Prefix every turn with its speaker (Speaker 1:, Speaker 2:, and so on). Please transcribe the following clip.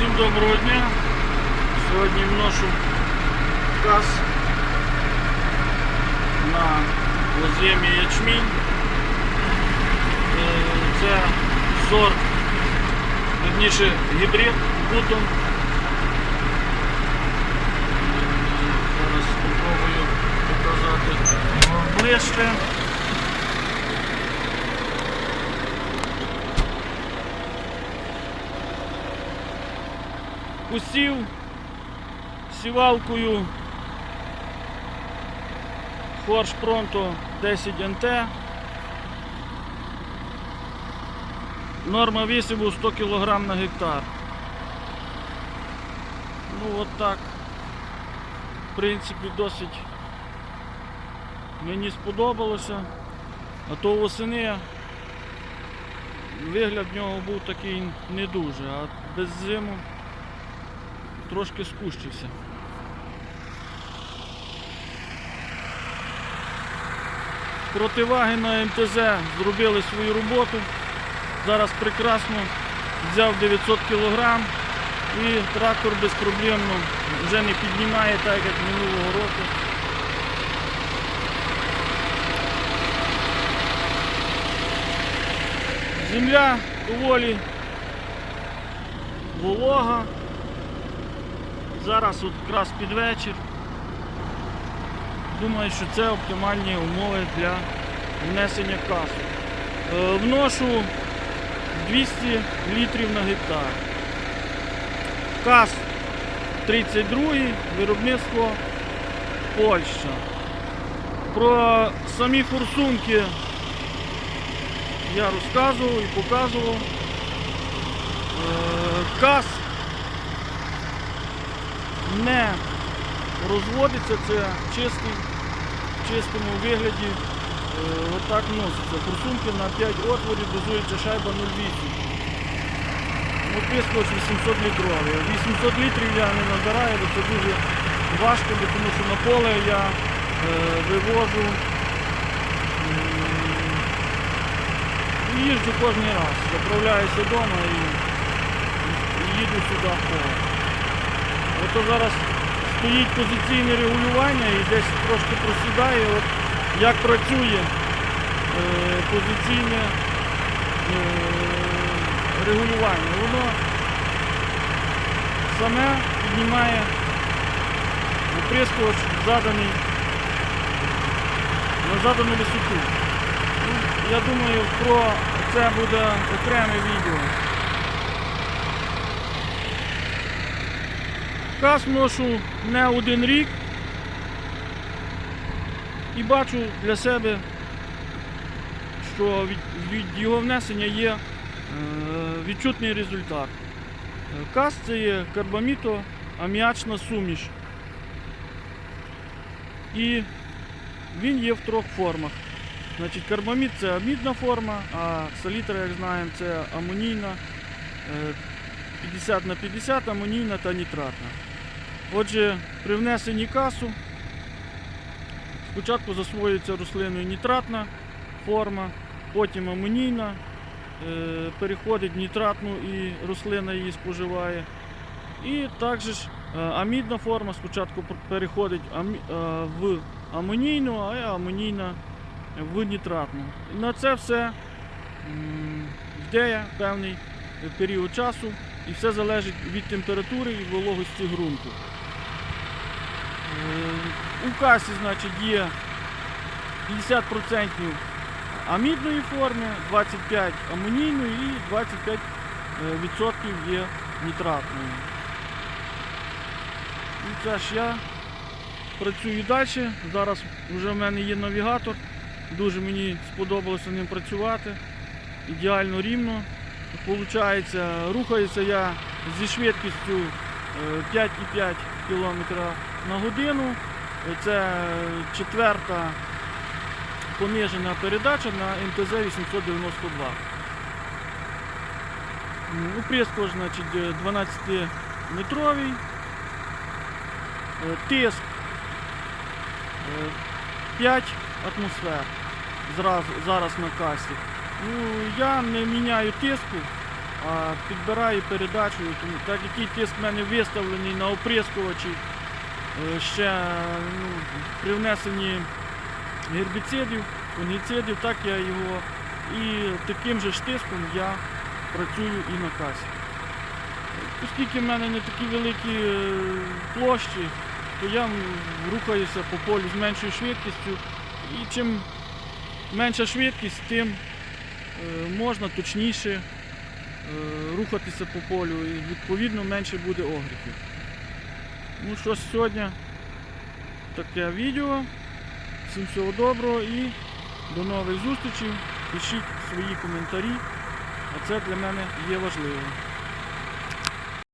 Speaker 1: Всім доброго дня. Сьогодні вношу газ на озимі ячмінь. Е, Це сорт, верніше гібрид Бутон. Зараз спробую показати його ближче. Усів сівалкою Хорш Пронто 10 НТ. Норма висіву 100 кг на гектар. Ну от так. В принципі, досить мені сподобалося. А то восени вигляд в нього був такий не дуже, а без зиму трошки скущився. Противаги на МТЗ зробили свою роботу. Зараз прекрасно взяв 900 кг і трактор безпроблемно вже не піднімає так, як минулого року. Земля доволі волога. Зараз от якраз під вечір. Думаю, що це оптимальні умови для внесення касу. Е, Вношу 200 літрів на гектар. Кас 32 виробництво Польща. Про самі форсунки я розказував і показував. Е, Кас не розводиться, це чистий, в чистому вигляді. Е, Отак носиться. Форсунки на 5 отворів дозується шайба 0,8. Опискувач 800 літровий. 800 літрів я не набираю, бо це дуже важко, тому що на поле я е, вивожу і їжджу кожен раз. Заправляюся вдома і їду сюди в поле. Ото зараз стоїть позиційне регулювання і десь трошки просідає, от як працює е, позиційне е, регулювання. Воно саме піднімає оприскувач заданий на задану висоту. Ну, я думаю, про це буде окреме відео. Каз ношу не один рік і бачу для себе, що від, від його внесення є е, відчутний результат. Е, Каз це є карбаміто аміачна суміш. І він є в трьох формах. Значить, карбамід це амідна форма, а салітра, як знаємо, це амонійна е, 50 на 50 амонійна та нітратна. Отже, при внесенні касу спочатку засвоюється рослиною нітратна форма, потім амонійна, е, переходить в нітратну і рослина її споживає. І також е, амідна форма спочатку переходить е, в амонійну, а амонійна в нітратну. На це все йде певний період часу і все залежить від температури і вологості ґрунту. Е, У касі значить, є 50% амідної форми, 25% амонійної і 25% е, є нітратної. І це ж я працюю далі. Зараз вже в мене є навігатор. Дуже мені сподобалося ним працювати. Ідеально рівно. Получається, рухаюся я зі швидкістю е, 5,5 км на годину. Е, Це четверта понижена передача на МТЗ 892. М, Оприскувач, значить, е, 12-метровий. Е, Тиск е, 5 атмосфер зразу, зараз на касі. Ну, я не міняю тиску, а підбираю передачею, тому так який тиск в мене виставлений на оприскувачі, е, ще ну, при внесенні гербіцидів, фунгіцидів, так я його і таким же ж тиском я працюю і на касі. Оскільки в мене не такі великі е, площі, то я рухаюся по полю з меншою швидкістю. І чим менша швидкість, тим е, можна точніше е, рухатися по полю і відповідно менше буде огріхів. Ну що ж, сьогодні таке відео. Всім всього доброго і до нових зустрічей. Пишіть свої коментарі, а це для мене є важливим.